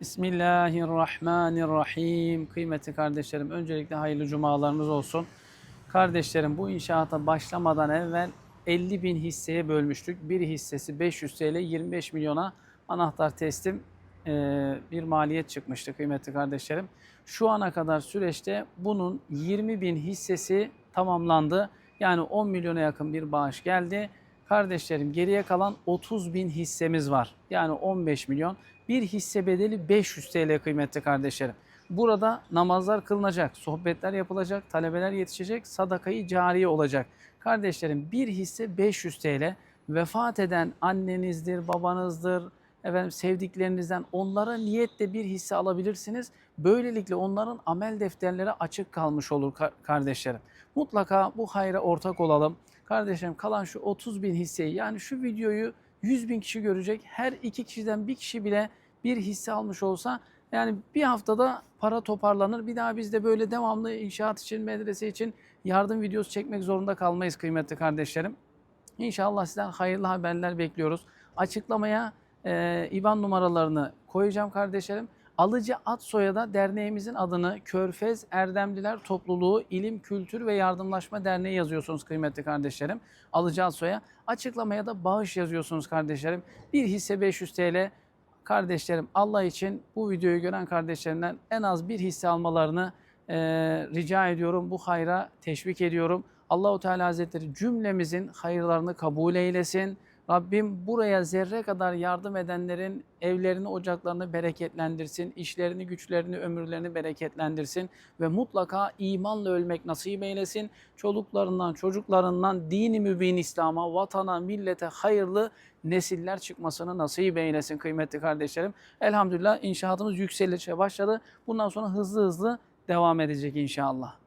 Bismillahirrahmanirrahim. Kıymetli kardeşlerim, öncelikle hayırlı cumalarınız olsun. Kardeşlerim, bu inşaata başlamadan evvel 50 bin hisseye bölmüştük. Bir hissesi 500 TL, 25 milyona anahtar teslim e, bir maliyet çıkmıştı kıymetli kardeşlerim. Şu ana kadar süreçte bunun 20 bin hissesi tamamlandı. Yani 10 milyona yakın bir bağış geldi. Kardeşlerim geriye kalan 30 bin hissemiz var. Yani 15 milyon. Bir hisse bedeli 500 TL kıymetli kardeşlerim. Burada namazlar kılınacak, sohbetler yapılacak, talebeler yetişecek, sadakayı cariye olacak. Kardeşlerim bir hisse 500 TL. Vefat eden annenizdir, babanızdır, efendim sevdiklerinizden onlara niyetle bir hisse alabilirsiniz. Böylelikle onların amel defterleri açık kalmış olur ka- kardeşlerim. Mutlaka bu hayra ortak olalım. Kardeşlerim kalan şu 30 bin hisseyi yani şu videoyu 100 bin kişi görecek. Her iki kişiden bir kişi bile bir hisse almış olsa yani bir haftada para toparlanır. Bir daha biz de böyle devamlı inşaat için, medrese için yardım videosu çekmek zorunda kalmayız kıymetli kardeşlerim. İnşallah sizden hayırlı haberler bekliyoruz. Açıklamaya e, IBAN numaralarını koyacağım kardeşlerim. Alıcı At Soya'da derneğimizin adını Körfez Erdemliler Topluluğu İlim, Kültür ve Yardımlaşma Derneği yazıyorsunuz kıymetli kardeşlerim. Alıcı At Soy'a. Açıklamaya da bağış yazıyorsunuz kardeşlerim. Bir hisse 500 TL. Kardeşlerim Allah için bu videoyu gören kardeşlerimden en az bir hisse almalarını e, rica ediyorum. Bu hayra teşvik ediyorum. Allahu Teala Hazretleri cümlemizin hayırlarını kabul eylesin. Rabbim buraya zerre kadar yardım edenlerin evlerini, ocaklarını bereketlendirsin, işlerini, güçlerini, ömürlerini bereketlendirsin ve mutlaka imanla ölmek nasip eylesin. Çoluklarından, çocuklarından dini mübin İslam'a, vatana, millete hayırlı nesiller çıkmasını nasip eylesin kıymetli kardeşlerim. Elhamdülillah inşaatımız yükselişe başladı. Bundan sonra hızlı hızlı devam edecek inşallah.